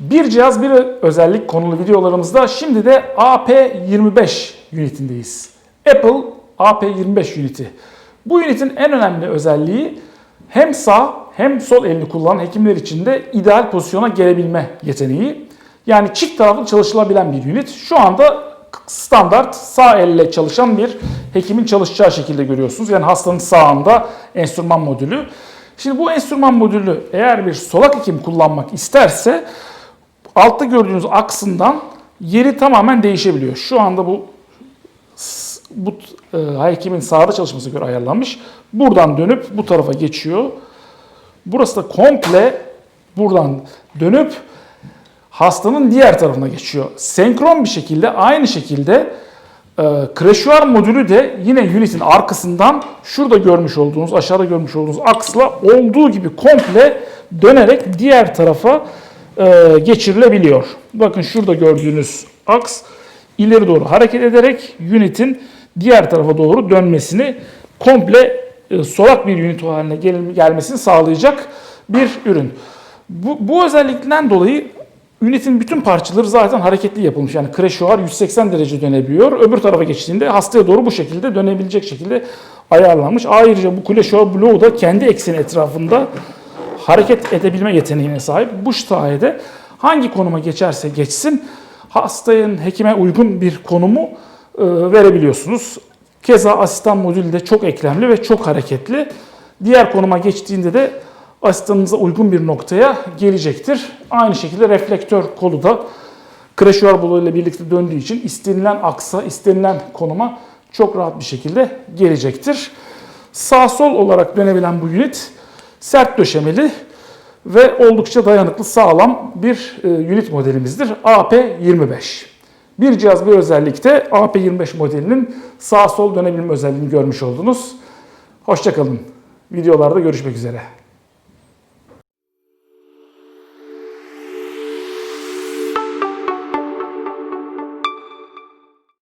Bir cihaz bir özellik konulu videolarımızda şimdi de AP25 ünitindeyiz. Apple AP25 üniti. Bu ünitin en önemli özelliği hem sağ hem sol elini kullanan hekimler için de ideal pozisyona gelebilme yeteneği. Yani çift taraflı çalışılabilen bir ünit. Şu anda standart sağ elle çalışan bir hekimin çalışacağı şekilde görüyorsunuz. Yani hastanın sağında enstrüman modülü. Şimdi bu enstrüman modülü eğer bir solak hekim kullanmak isterse altta gördüğünüz aksından yeri tamamen değişebiliyor. Şu anda bu bu e, hekimin sağda çalışmasına göre ayarlanmış. Buradan dönüp bu tarafa geçiyor. Burası da komple buradan dönüp hastanın diğer tarafına geçiyor. Senkron bir şekilde aynı şekilde e, kreşuar modülü de yine unitin arkasından şurada görmüş olduğunuz, aşağıda görmüş olduğunuz aksla olduğu gibi komple dönerek diğer tarafa e, geçirilebiliyor. Bakın şurada gördüğünüz aks ileri doğru hareket ederek unitin diğer tarafa doğru dönmesini komple e, solak bir unit haline gel- gelmesini sağlayacak bir ürün. Bu, bu özellikten dolayı Unitin bütün parçaları zaten hareketli yapılmış. Yani kreşuar 180 derece dönebiliyor. Öbür tarafa geçtiğinde hastaya doğru bu şekilde dönebilecek şekilde ayarlanmış. Ayrıca bu kreşuar bloğu da kendi ekseni etrafında hareket edebilme yeteneğine sahip. Bu sayede hangi konuma geçerse geçsin hastanın hekime uygun bir konumu e, verebiliyorsunuz. Keza asistan modülü de çok eklemli ve çok hareketli. Diğer konuma geçtiğinde de asistanınıza uygun bir noktaya gelecektir. Aynı şekilde reflektör kolu da bloğu ile birlikte döndüğü için istenilen aksa, istenilen konuma çok rahat bir şekilde gelecektir. Sağ sol olarak dönebilen bu unit sert döşemeli ve oldukça dayanıklı sağlam bir e, unit modelimizdir. AP25. Bir cihaz bir özellikte AP25 modelinin sağ sol dönebilme özelliğini görmüş oldunuz. Hoşçakalın. Videolarda görüşmek üzere.